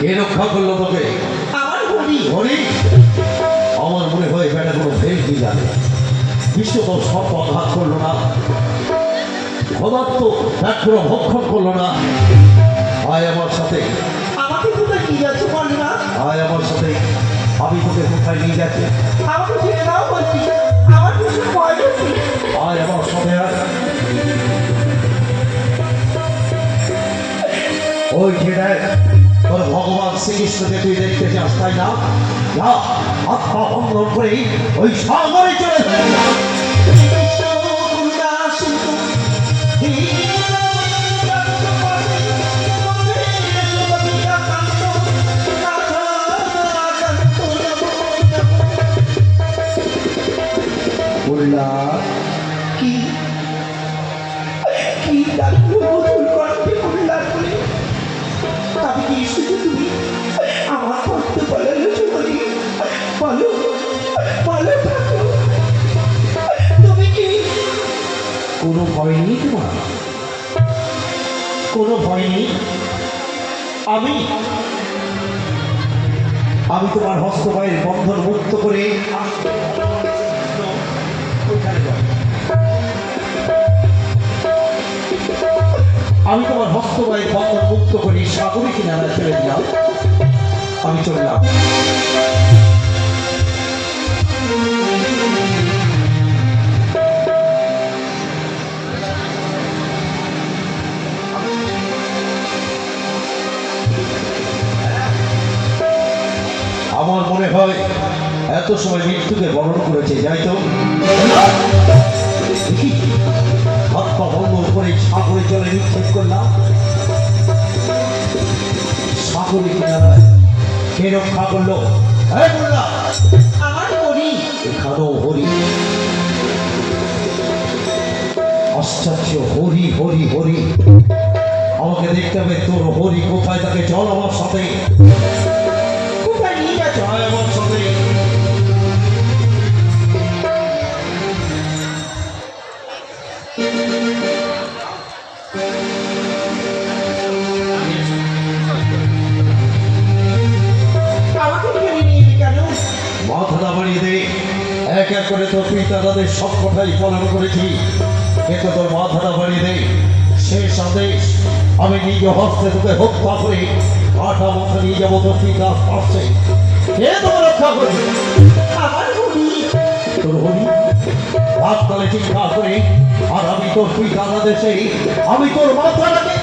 কে রক্ষা করল তোকে আমার হরি হরি আমার মনে হয় বেটা কোনো ফেল কি জানে? বিশ্ব তো সব আঘাত করল না। পদার্থ ব্যাঘ্র ভক্ষণ করল না। আয় আমার সাথে। আমাকে কোথায় নিয়ে যাচ্ছে বলে না আয় আমার সাথে। আমি তোকে কোথায় নিয়ে যাচ্ছি? আমাকে ছেড়ে দাও বলছি আমার ভয় করছে আয় আমার সাথে ওই দেখ তোর ভগবান শ্রীকৃষ্ণকে তুই দেখতে চাস তাই না? আত্মা ভঙ্গ করে ওই সাগরে চলে যা। বললা, কি? কি কণ্ঠে উল্লাস আমি আমার করতে পারলে বলি কোনো ভয় নেই তোমার? কোনো ভয় নেই? আমি? আমি তোমার হস্তবায়ের বন্ধন মুক্ত করে আমি তোমার হস্তবায়ের বন্ধন মুক্ত করে সাগরে কিনারা ছেড়ে দিলাম। আমি চললাম আমার মনে হয় এত সময় মৃত্যুকে বরণ করেছে, যাই তো। সাগরে কিনারায় কে রক্ষা করল? করি হরি। হরি হরি আমাকে দেখতে হবে তোর হরি কোথায়, তাকে জল আমার সাথে। বাড়িয়ে দে এক এক করে তোর পিতা তাদের সব কথাই পালন করেছি। কিন্তু তোর মাথাটা বাড়িয়ে দে শেষ আদেশ আমি নিজ হস্তে তোকে হত্যা করে। আটা মাথা নিয়ে যাব তোর পিতার পাশে। কে রক্ষা তোর হরি হাত চিন্তা করে। আর আমি তোর পিতার আদেশে আমি তোর মাথাটাকে